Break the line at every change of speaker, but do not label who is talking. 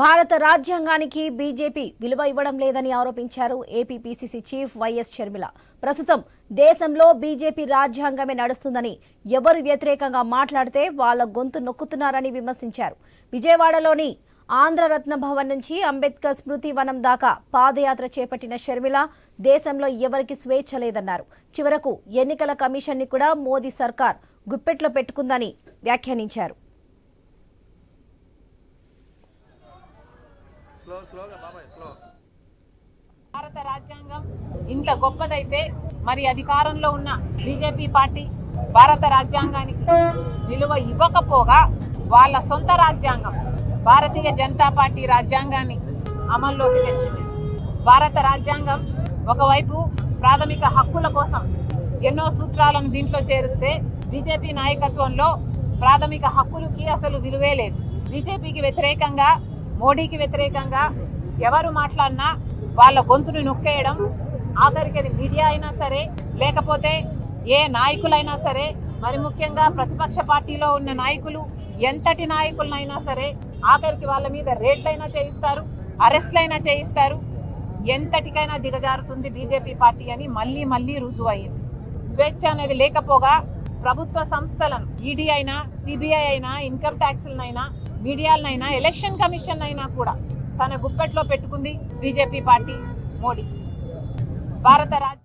భారత రాజ్యాంగానికి బీజేపీ విలువ ఇవ్వడం లేదని ఆరోపించారు AP PCC chief YS Sharmila. ప్రస్తుతం దేశంలో బీజేపీ రాజ్యాంగమే నడుస్తుందని ఎవరు వ్యతిరేకంగా మాట్లాడితే వాళ్ళ గొంతు నొక్కుతున్నారని విమర్శించారు. విజయవాడలోని ఆంధ్రరత్న భవన్ నుంచి అంబేద్కర్ స్మృతి వనం దాకా పాదయాత్ర చేపట్టిన షర్మిల దేశంలో ఎవరికి స్వేచ్ఛ లేదన్నారు. చివరకు ఎన్నికల కమిషన్ని కూడా మోదీ సర్కార్ గుప్పెట్లో పెట్టుకుందని వ్యాఖ్యానించారు.
భారత రాజ్యాంగం ఇంత గొప్పదైతే మరి అధికారంలో ఉన్న బీజేపీ పార్టీ భారత రాజ్యాంగానికి విలువ ఇవ్వకపోగా వాళ్ళ సొంత రాజ్యాంగం భారతీయ జనతా పార్టీ రాజ్యాంగాన్ని అమల్లోకి తెచ్చింది. భారత రాజ్యాంగం ఒకవైపు ప్రాథమిక హక్కుల కోసం ఎన్నో సూత్రాలను దీంట్లో చేరిస్తే బీజేపీ నాయకత్వంలో ప్రాథమిక హక్కులకి అసలు విలువే లేదు. బీజేపీకి వ్యతిరేకంగా మోడీకి వ్యతిరేకంగా ఎవరు మాట్లాడినా వాళ్ళ గొంతుని నొక్కేయడం ఆఖరికి అది మీడియా అయినా సరే లేకపోతే ఏ నాయకులైనా సరే మరి ముఖ్యంగా ప్రతిపక్ష పార్టీలో ఉన్న నాయకులు ఎంతటి నాయకులనైనా సరే ఆఖరికి వాళ్ళ మీద రేట్లైనా చేయిస్తారు అరెస్ట్లైనా చేయిస్తారు. ఎంతటికైనా దిగజారుతుంది బీజేపీ పార్టీ అని మళ్ళీ మళ్ళీ రుజువు అయింది స్వేచ్ఛ అనేది లేకపోగా ప్రభుత్వ సంస్థలను ఈడీ అయినా సిబిఐ అయినా ఇన్కమ్ ట్యాక్స్లనైనా మీడియాలనైనా ఎలక్షన్ కమిషన్ అయినా కూడా తన గుప్పెట్లో పెట్టుకుంది బీజేపీ పార్టీ మోడీ. భారత రాజ్య